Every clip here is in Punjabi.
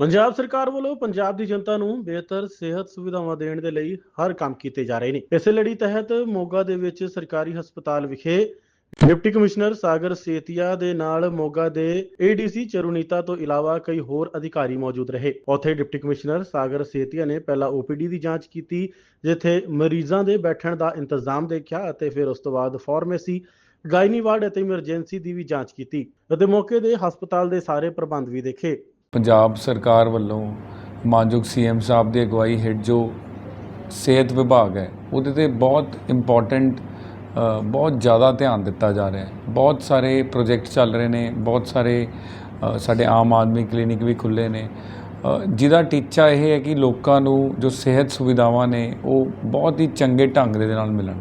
ਪੰਜਾਬ ਸਰਕਾਰ ਵੱਲੋਂ ਪੰਜਾਬ ਦੀ ਜਨਤਾ ਨੂੰ ਬਿਹਤਰ ਸਿਹਤ ਸੁਵਿਧਾਵਾਂ ਦੇਣ ਦੇ ਲਈ ਹਰ ਕੰਮ ਕੀਤੇ ਜਾ ਰਹੇ ਨੇ। ਇਸੇ ਲੜੀ ਤਹਿਤ ਮੋਗਾ ਦੇ ਵਿੱਚ ਸਰਕਾਰੀ ਹਸਪਤਾਲ ਵਿਖੇ ਡਿਪਟੀ ਕਮਿਸ਼ਨਰ ਸਾਗਰ ਸੇਤੀਆ ਦੇ ਨਾਲ ਮੋਗਾ ਦੇ ਏਡੀਸੀ ਚਰੁਨੀਤਾ ਤੋਂ ਇਲਾਵਾ ਕਈ ਹੋਰ ਅਧਿਕਾਰੀ ਮੌਜੂਦ ਰਹੇ। ਉੱਥੇ ਡਿਪਟੀ ਕਮਿਸ਼ਨਰ ਸਾਗਰ ਸੇਤੀਆ ਨੇ ਪਹਿਲਾਂ ਓਪੀਡੀ ਦੀ ਜਾਂਚ ਕੀਤੀ, ਜਿੱਥੇ ਮਰੀਜ਼ਾਂ ਦੇ ਬੈਠਣ ਦਾ ਇੰਤਜ਼ਾਮ ਦੇਖਿਆ ਅਤੇ ਫਿਰ ਉਸ ਤੋਂ ਬਾਅਦ ਫਾਰਮੇਸੀ ਗਾਇਨੀ ਵਾਰਡ ਅਤੇ ਇਮਰਜੈਂਸੀ ਦੀ ਵੀ ਜਾਂਚ ਕੀਤੀ ਅਤੇ ਮੌਕੇ ਦੇ ਹਸਪਤਾਲ ਦੇ ਸਾਰੇ ਪ੍ਰਬੰਧ ਵੀ ਦੇਖੇ। ਪੰਜਾਬ ਸਰਕਾਰ ਵੱਲੋਂ ਮਾਨਯੋਗ ਸੀਐਮ ਸਾਹਿਬ ਦੀ ਅਗਵਾਈ ਹੇਠ ਜੋ ਸਿਹਤ ਵਿਭਾਗ ਹੈ, ਉਹਦੇ ਤੇ ਬਹੁਤ ਇੰਪੋਰਟੈਂਟ ਬਹੁਤ ਜ਼ਿਆਦਾ ਧਿਆਨ ਦਿੱਤਾ ਜਾ ਰਿਹਾ ਹੈ। ਬਹੁਤ ਸਾਰੇ ਪ੍ਰੋਜੈਕਟ ਚੱਲ ਰਹੇ ਨੇ, ਬਹੁਤ ਸਾਰੇ ਸਾਡੇ ਆਮ ਆਦਮੀ ਕਲੀਨਿਕ ਵੀ ਖੁੱਲੇ ਨੇ। ਜਿਹਦਾ ਟੀਚਾ ਇਹ ਹੈ ਕਿ ਲੋਕਾਂ ਨੂੰ ਜੋ ਸਿਹਤ ਸੁਵਿਧਾਵਾਂ ਨੇ, ਉਹ ਬਹੁਤ ਹੀ ਚੰਗੇ ਢੰਗ ਦੇ ਨਾਲ ਮਿਲਣ।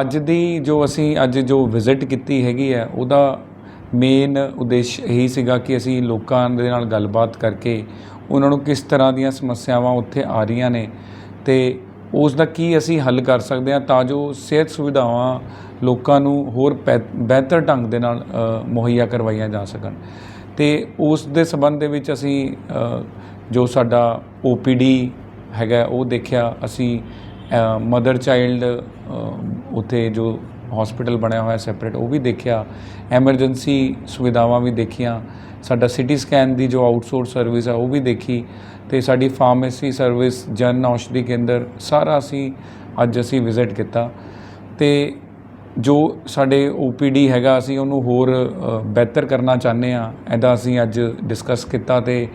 ਅੱਜ ਦੀ ਜੋ ਅਸੀਂ, ਅੱਜ ਜੋ ਵਿਜ਼ਿਟ ਕੀਤੀ ਹੈਗੀ ਹੈ, ਉਹਦਾ ਮੇਨ ਉਦੇਸ਼ ਇਹੀ ਸੀਗਾ ਕਿ ਅਸੀਂ ਲੋਕਾਂ ਦੇ ਨਾਲ ਗੱਲਬਾਤ ਕਰਕੇ ਉਹਨਾਂ ਨੂੰ ਕਿਸ ਤਰ੍ਹਾਂ ਦੀਆਂ ਸਮੱਸਿਆਵਾਂ ਉੱਥੇ ਆ ਰਹੀਆਂ ਨੇ ਤੇ ਉਸ ਦਾ ਕੀ ਅਸੀਂ ਹੱਲ ਕਰ ਸਕਦੇ ਹਾਂ ਤਾਂ ਜੋ ਸਿਹਤ ਸੁਵਿਧਾਵਾਂ ਲੋਕਾਂ ਨੂੰ ਹੋਰ ਪੈ- ਬਿਹਤਰ ਢੰਗ ਦੇ ਨਾਲ ਮੁਹੱਈਆ ਕਰਵਾਈਆਂ ਜਾ ਸਕਣ। ਤੇ ਉਸ ਦੇ ਸੰਬੰਧ ਦੇ ਵਿੱਚ ਅਸੀਂ ਜੋ ਸਾਡਾ OPD ਹੈਗਾ, ਉਹ ਦੇਖਿਆ, ਅਸੀਂ ਮਦਰ ਚਾਈਲਡ ਉੱਥੇ ਜੋ ਹਸਪੀਟਲ ਬਣਿਆ ਹੋਇਆ ਸੈਪਰੇਟ ਉਹ ਵੀ ਦੇਖਿਆ। ਐਮਰਜੈਂਸੀ ਸੁਵਿਧਾਵਾਂ ਵੀ ਦੇਖੀਆਂ। ਸਾਡਾ ਸਿਟੀ ਸਕੈਨ ਦੀ ਜੋ ਆਊਟਸੋਰਸ ਸਰਵਿਸ ਆ, ਉਹ ਵੀ ਦੇਖੀ। ਤੇ ਸਾਡੀ ਫਾਰਮੇਸੀ ਸਰਵਿਸ ਜਨ ਔਸ਼ਧੀ ਕੇਂਦਰ, ਸਾਰਾ ਅਸੀਂ ਅੱਜ ਅਸੀਂ ਵਿਜ਼ਿਟ ਕੀਤਾ। ਤੇ ਜੋ ਸਾਡੇ OPD ਹੈਗਾ, ਅਸੀਂ ਉਹਨੂੰ ਹੋਰ ਬਿਹਤਰ ਕਰਨਾ ਚਾਹੁੰਦੇ ਆ ਇਹਦਾ ਅਸੀਂ ਅੱਜ ਡਿਸਕਸ ਕੀਤਾ ਤੇ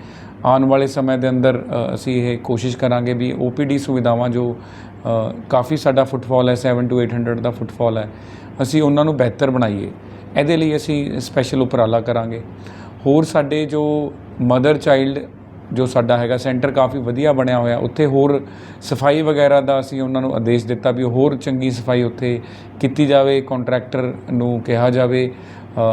ਆਉਣ ਵਾਲੇ ਸਮੇਂ ਦੇ ਅੰਦਰ ਅਸੀਂ ਇਹ ਕੋਸ਼ਿਸ਼ ਕਰਾਂਗੇ ਵੀ OPD ਸੁਵਿਧਾਵਾਂ ਜੋ ਕਾਫੀ ਸਾਡਾ ਫੁੱਟਫਾਲ ਹੈ 7 ਟੂ 800 ਦਾ ਫੁੱਟਫਾਲ ਹੈ। ਅਸੀਂ ਉਹਨਾਂ ਨੂੰ ਬਿਹਤਰ ਬਣਾਈਏ। ਇਹਦੇ ਲਈ ਅਸੀਂ ਸਪੈਸ਼ਲ ਉਪਰਾਲਾ ਕਰਾਂਗੇ। ਹੋਰ ਸਾਡੇ ਜੋ ਮਦਰ ਚਾਈਲਡ ਜੋ ਸਾਡਾ ਹੈਗਾ ਸੈਂਟਰ ਕਾਫੀ ਵਧੀਆ ਬਣਿਆ ਹੋਇਆ। ਉੱਥੇ ਹੋਰ ਸਫ਼ਾਈ ਵਗੈਰਾ ਦਾ ਅਸੀਂ ਉਹਨਾਂ ਨੂੰ ਆਦੇਸ਼ ਦਿੱਤਾ ਵੀ ਹੋਰ ਚੰਗੀ ਸਫ਼ਾਈ ਉੱਥੇ ਕੀਤੀ ਜਾਵੇ। ਕੰਟਰੈਕਟਰ ਨੂੰ ਕਿਹਾ ਜਾਵੇ।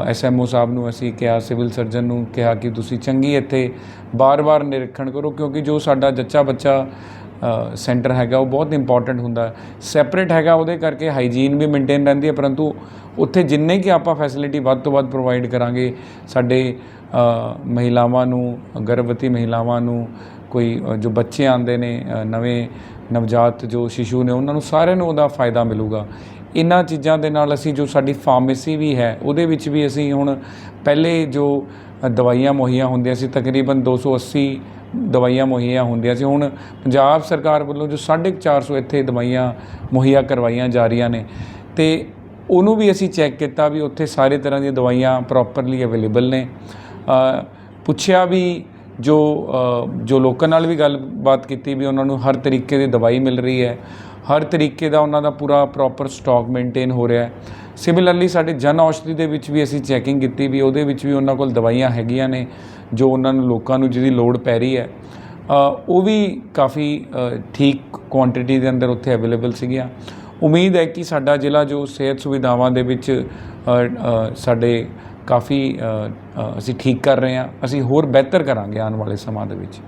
ਐਸਐਮਓ ਸਾਹਿਬ ਨੂੰ ਅਸੀਂ ਕਿਹਾ ਸਿਵਲ ਸਰਜਨ ਨੂੰ ਕਿਹਾ ਕਿ ਤੁਸੀਂ ਚੰਗੀ ਇੱਥੇ ਬਾਰ-ਬਾਰ ਨਿਰੀਖਣ ਕਰੋ, ਕਿਉਂਕਿ ਜੋ ਸਾਡਾ ਜੱਚਾ ਬੱਚਾ ਸੈਂਟਰ ਹੈਗਾ, ਉਹ ਬਹੁਤ ਇੰਪੋਰਟੈਂਟ ਹੁੰਦਾ। ਸੈਪਰੇਟ ਹੈਗਾ ਉਹਦੇ ਕਰਕੇ ਹਾਈਜੀਨ ਵੀ ਮੇਨਟੇਨ ਰਹਿੰਦੀ ਹੈ, ਪਰੰਤੂ ਉੱਥੇ ਜਿੰਨੇ ਕਿ ਆਪਾਂ ਫੈਸਿਲਿਟੀ ਵੱਧ ਤੋਂ ਵੱਧ ਪ੍ਰੋਵਾਈਡ ਕਰਾਂਗੇ, ਸਾਡੇ ਮਹਿਲਾਵਾਂ ਨੂੰ, ਗਰਭਵਤੀ ਮਹਿਲਾਵਾਂ ਨੂੰ, ਕੋਈ ਜੋ ਬੱਚੇ ਆਉਂਦੇ ਨੇ ਨਵੇਂ ਨਵਜਾਤ ਜੋ ਸ਼ਿਸ਼ੂ ਨੇ, ਉਹਨਾਂ ਨੂੰ ਸਾਰਿਆਂ ਨੂੰ ਉਹਦਾ ਫਾਇਦਾ ਮਿਲੂਗਾ। ਇਹਨਾਂ ਚੀਜ਼ਾਂ ਦੇ ਨਾਲ ਅਸੀਂ ਜੋ ਸਾਡੀ ਫਾਰਮੇਸੀ ਵੀ ਹੈ, ਉਹਦੇ ਵਿੱਚ ਵੀ ਅਸੀਂ ਹੁਣ ਪਹਿਲੇ ਜੋ ਦਵਾਈਆਂ ਮੁਹੱਈਆ ਹੁੰਦੀਆਂ ਸੀ, ਤਕਰੀਬਨ 280 ਦਵਾਈਆਂ ਮੁਹੱਈਆ ਹੁੰਦੀਆਂ ਸੀ। ਹੁਣ ਪੰਜਾਬ ਸਰਕਾਰ ਵੱਲੋਂ ਜੋ 450 ਇੱਥੇ ਦਵਾਈਆਂ ਮੁਹੱਈਆ ਕਰਵਾਈਆਂ ਜਾ ਰਹੀਆਂ ਨੇ ਤੇ ਉਹਨੂੰ ਵੀ ਅਸੀਂ ਚੈੱਕ ਕੀਤਾ ਵੀ ਉੱਥੇ ਸਾਰੇ ਤਰ੍ਹਾਂ ਦੀਆਂ ਦਵਾਈਆਂ ਪ੍ਰੋਪਰਲੀ ਅਵੇਲੇਬਲ ਨੇ। ਪੁੱਛਿਆ ਵੀ ਜੋ ਜੋ ਲੋਕਾਂ ਨਾਲ ਵੀ ਗੱਲਬਾਤ ਕੀਤੀ ਵੀ ਉਹਨਾਂ ਨੂੰ ਹਰ ਤਰੀਕੇ ਦੀ ਦਵਾਈ ਮਿਲ ਰਹੀ ਹੈ। ਹਰ ਤਰੀਕੇ ਦਾ ਉਹਨਾਂ ਦਾ ਪੂਰਾ ਪ੍ਰੋਪਰ ਸਟਾਕ ਮੇਨਟੇਨ ਹੋ ਰਿਹਾ ਹੈ। ਸਿਮਿਲਰਲੀ ਸਾਡੇ ਜਨ ਔਸ਼ਧੀ ਦੇ ਵਿੱਚ ਵੀ ਅਸੀਂ ਚੈਕਿੰਗ ਕੀਤੀ ਵੀ ਉਹਦੇ ਵਿੱਚ ਵੀ ਉਹਨਾਂ ਕੋਲ ਦਵਾਈਆਂ ਹੈਗੀਆਂ ਨੇ, ਜੋ ਉਹਨਾਂ ਨੂੰ ਲੋਕਾਂ ਨੂੰ ਜਿਹਦੀ ਲੋੜ ਪੈ ਰਹੀ ਹੈ। ਉਹ ਵੀ ਕਾਫੀ ਠੀਕ ਕੁਆਂਟੀਟੀ ਦੇ ਅੰਦਰ ਉੱਥੇ ਅਵੇਲੇਬਲ ਸੀਗੀਆਂ। ਉਮੀਦ ਹੈ ਕਿ ਸਾਡਾ ਜ਼ਿਲ੍ਹਾ ਜੋ ਸਿਹਤ ਸੁਵਿਧਾਵਾਂ ਦੇ ਵਿੱਚ ਸਾਡੇ ਕਾਫੀ ਅਸੀਂ ਠੀਕ ਕਰ ਰਹੇ ਹਾਂ। ਅਸੀਂ ਹੋਰ ਬਿਹਤਰ ਕਰਾਂਗੇ ਆਉਣ ਵਾਲੇ ਸਮਾਂ ਦੇ ਵਿੱਚ।